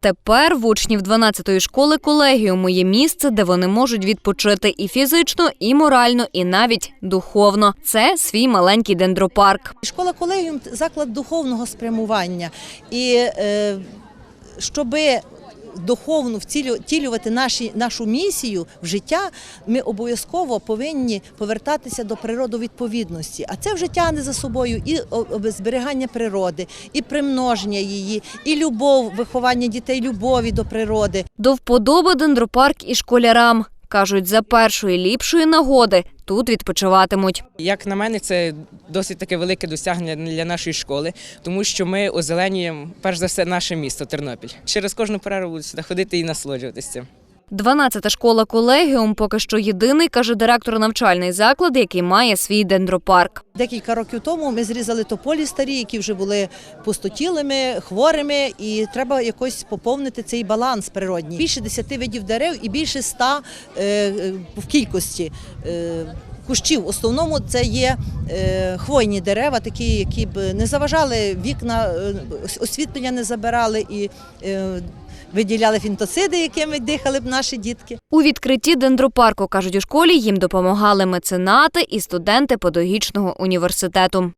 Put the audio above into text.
Тепер в учнів 12-ї школи колегіуму є місце, де вони можуть відпочити і фізично, і морально, і навіть духовно. Це свій маленький дендропарк. Школа колегіум заклад духовного спрямування. І е, щоби духовно втілю- втілювати наші, нашу місію в життя, ми обов'язково повинні повертатися до природовідповідності. А це вже тягне за собою і зберігання природи, і примноження її, і любов, виховання дітей любові до природи. До вподоби дендропарк і школярам. Кажуть, за першої ліпшої нагоди тут відпочиватимуть. Як на мене, це досить таке велике досягнення для нашої школи, тому що ми озеленюємо перш за все наше місто Тернопіль. Через кожну перерву сюди ходити і насолоджуватися. 12-та школа колегіум поки що єдиний, каже директор навчальний заклад, який має свій дендропарк. Декілька років тому ми зрізали тополі старі, які вже були пустотілими, хворими, і треба якось поповнити цей баланс природній. Більше 10 видів дерев і більше 100 е, е, в кількості. е, Кущів в основному це є е, хвойні дерева, такі, які б не заважали вікна, е, освітлення не забирали і е, виділяли фінтоциди, якими дихали б наші дітки. У відкритті дендропарку, кажуть у школі, їм допомагали меценати і студенти педагогічного університету.